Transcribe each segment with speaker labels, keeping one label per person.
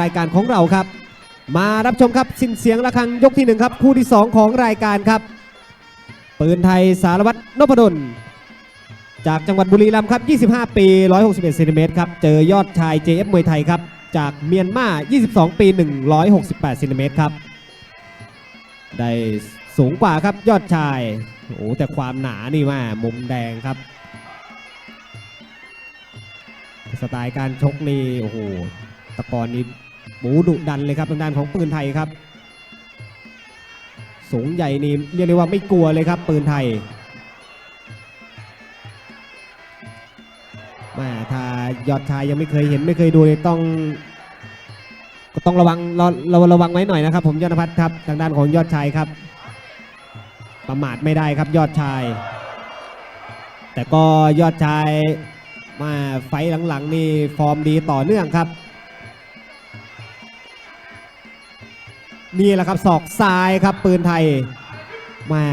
Speaker 1: รายการของเราครับ มารับชมครับสิ้นเสียงระฆังยกที่หนึ่งครับ คู่ที่2ของรายการครับ ปืนไทยสารวัตรนพดลจากจังหวัดบุรีรัมย์ครับ 25 ปี 161เซนติเมตรครับ เจอยอดชาย JF มวยไทยครับ จากเมียนมา 22 ปี 168เซนติเมตรครับ ได้สูงกว่าครับยอดชาย โอ้แต่ความหนานี่ว่ามุมแดงครับ สไตล์การชกนี่โอ้โห ตะกอนนี่บูดุดันเลยครับทางด้านของปืนไทยครับ สูงใหญ่นี่เรียกได้ว่าไม่กลัวเลยครับ ปืนไทยแมาถ้ายอดชายยังไม่เคยเห็นไม่เคยดูเลยต้อง ก็ต้องระวังระระระวังไว้หน่อยนะครับ ผมยอดนภัทรครับทางด้านของยอดชายครับ ประมาทไม่ได้ครับยอดชาย แต่ก็ยอดชายมาไฟหลังๆนี่ฟอร์มดีต่อเนื่องครับ นี่แหละครับศอกซ้ายครับปืนไทยแมา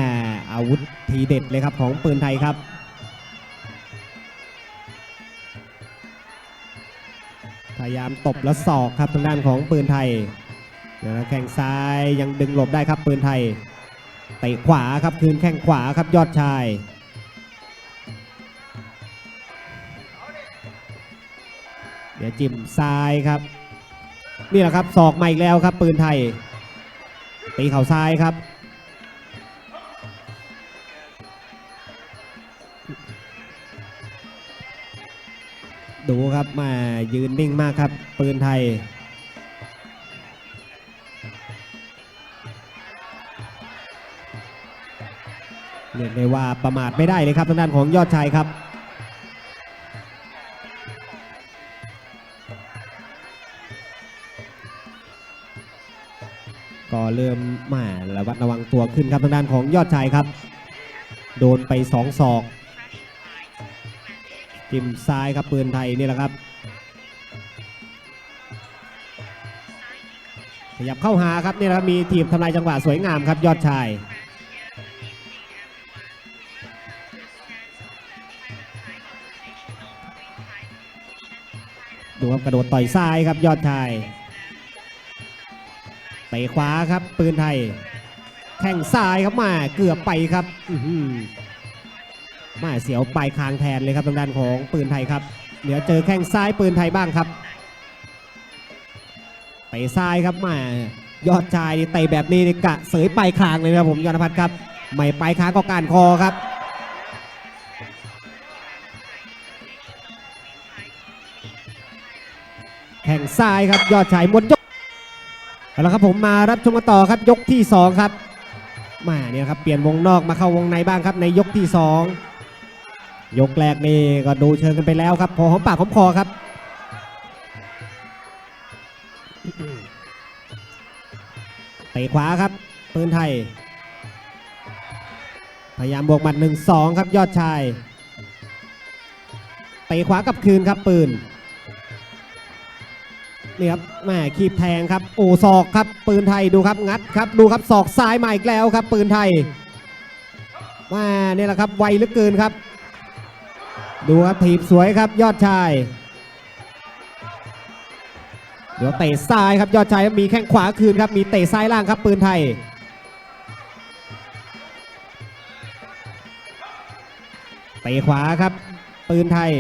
Speaker 1: อาวุธทีเด็ดเลยครับของปืนไทยครับ พยายามตบและศอกครับทางด้านของปืนไทยแล้วแข้งซ้ายยังดึงหลบได้ครับปืนไทยเตะขวาครับคืนแข้งขวาครับยอดชายเดี๋ยวจิ้มซ้ายครับ นี่แหละครับศอกมาอีกแล้วครับปืนไทย ตีเข่าซ้ายครับ ดูครับมายืนนิ่งมากครับ ปืนไทยเรียกได้ว่าประมาทไม่ได้เลยครับทางด้านของยอดชายครับ เริ่มมาระวัดระวังตัวขึ้นครับทางด้านของยอดชายครับ โดนไปสองศอกจิ้มซ้ายครับปืนไทยนี่แหละครับ ขยับเข้าหาครับนี่ละครับมีทีมทำลายจังหวะสวยงามครับยอดชายดูครับกระโดดต่อยซ้ายครับยอดชาย เตะขวาครับ ปืนไทย แข้งซ้ายครับมาเกือบไปครับมาเสียวปลายคางแทนเลยครับทางด้านของปืนไทยครับ เดี๋ยวเจอแข้งซ้ายปืนไทยบ้างครับเตะซ้ายครับมายอดชายเตะแบบนี้กะเสยปลายคางเลยนะครับผมยอดนภัทครับไม่ปลายคางก็การคอครับแข่งซ้ายครับยอดชายหมดยก เอาละครับผมมารับชมกันต่อครับยกที่ 2 ครับมาเนี่ยครับเปลี่ยนวงนอกมาเข้าวงในบ้างครับในยกที่ 2 ยกแรกนี่ก็ดูเชิงกันไปแล้วครับพอหอมปากหอมคอครับเตะขวาครับปืนไทย พยายามบวกหมัด1-2 ครับยอดชายเตะขวากับคืนครับปืน นี่ครับแม่คีบแทงครับ โอ้ศอกครับ ปืนไทยดูครับงัดครับดูครับศอกซ้ายมาอีกแล้วครับ ปืนไทยแม่นี่แหละครับไวเหลือเกินครับ ดูครับถีบสวยครับ ยอดชายเดี๋ยวเตะซ้ายครับยอดชายมีแข้งขวาคืนครับมีเตะซ้ายล่างครับ ปืนไทยเตะขวาครับ ปืนไทย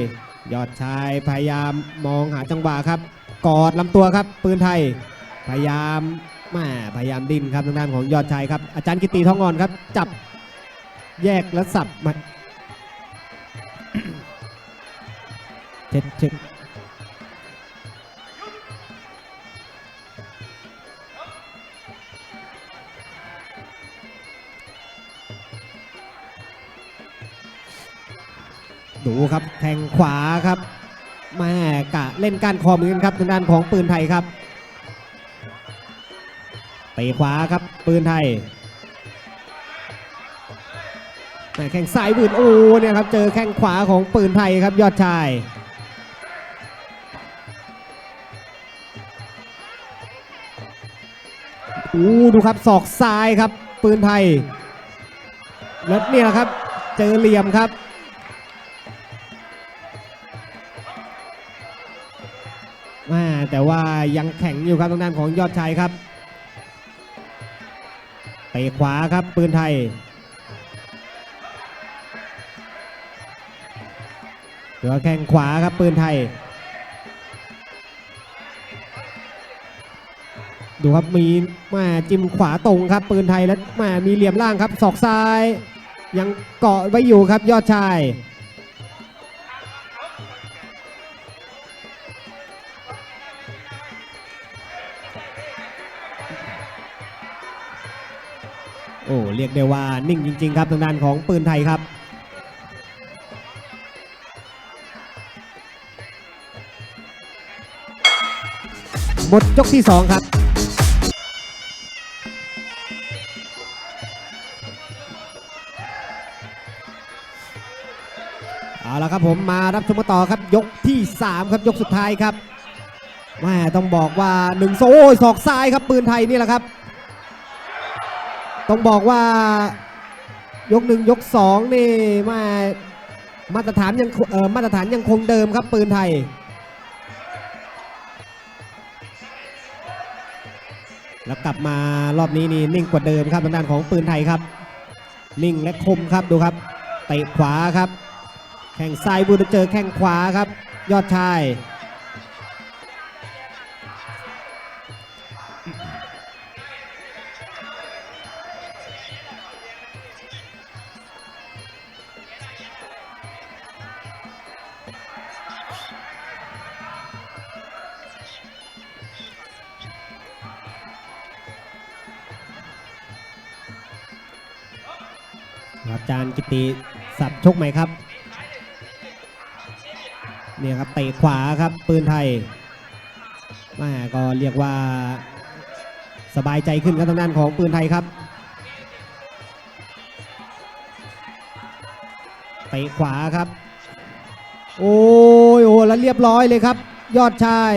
Speaker 1: ยอดชายพยายามมองหาจังหวะครับ กอดลำตัวครับ ปืนไทย พยายามแม่พยายามดิ้นครับทางด้านของยอดชายครับ อาจารย์กิติทองอ่อนครับ จับแยกและสับมาเช็ดเช็ดดูครับแทงขวาครับ แม่กะเล่นการคอเหมือนกันครับทางด้านของปืนไทยครับเตะขวาครับ ปืนไทยแม่แข้งซ้ายวืดโอ้เนี่ยครับเจอแข้งขวาของปืนไทยครับยอดชายอู้ดูครับศอกซ้ายครับ ปืนไทยแล้วเนี่ยครับเจอเหลี่ยมครับ แม่แต่ว่ายังแข็งอยู่ครับทางด้านของยอดชายครับเตะขวาครับปืนไทยเหลือแข้งขวาครับปืนไทย ดูครับมีมาจิ้มขวาตรงครับ ปืนไทยแล้วมามีเหลี่ยมล่างครับศอกซ้าย ยังเกาะไว้อยู่ครับยอดชาย เรียกได้ว่านิ่งจริง ๆ ครับทางด้านของปืนไทยครับหมดยกที่ 2 ครับ เอาละครับผมมารับชมต่อครับยกที่ 3 ครับยกสุดท้ายครับแม่ต้องบอกว่าหนึ่งโซ่ศอกซ้ายครับปืนไทยนี่แหละครับ ต้องบอกว่ายกหนึ่งยกสองนี่มามาตรฐานยังมาตรฐานยังคงเดิมครับปืนไทย แล้วกลับมารอบนี้นี่นิ่งกว่าเดิมครับทางด้านของปืนไทยครับ นิ่งและคมครับดูครับเตะขวาครับ แข่งซ้ายบูดเจอแข้งขวาครับ ยอดชาย ครับอาจารย์กิติสับชกใหม่ครับเนี่ยครับเตะขวาครับปืนไทยแม่ก็เรียกว่าสบายใจขึ้นครับทางด้านของปืนไทยครับเตะขวาครับ โอ้ยโอ้แล้วเรียบร้อยเลยครับ ยอดชาย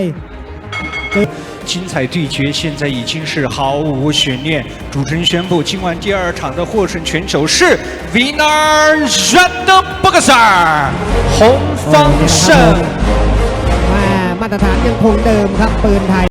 Speaker 2: 精彩对决现在已经是毫无悬念。主持人宣布，今晚第二场的获胜选手是 Vinar Red Boxer 洪方胜。
Speaker 1: แม่มาตรฐานยังคงเดิมครับปืนไทย